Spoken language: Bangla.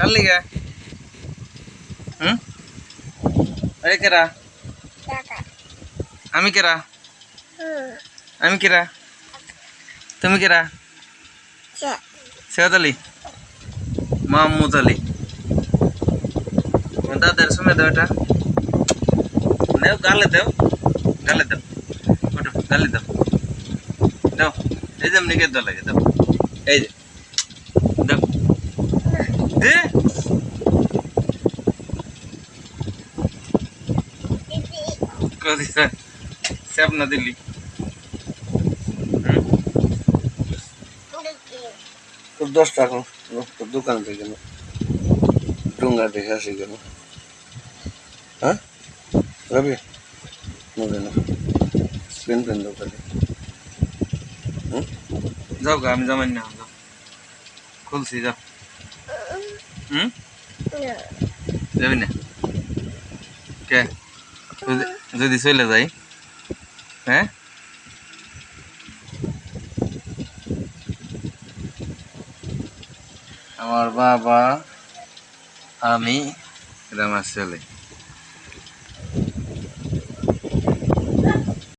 কার লিগে হুম আরে কেরা আমি কেরা আমি কেরা তুমি কেরা সেহত আলী মাহমুদ আলী দাদার সময় দাও এটা নেও গালে দাও গালে দাও ওটা গালে দাও দাও এই যে এমনি দাও লাগে দাও এই যে দাও দে কদি সেব না দিলি। তোর দশ টাকা তোর দোকান থেকে না। ডুঙ্গা দেখে আসি কেন? হ্যাঁ? রবি? না। পেন পেন দোকানে যাও গা আমি জামাই না খুলছি যাও যাবি না কে যদি- চলে যাই হ্যাঁ আমার বাবা আমি ছেলে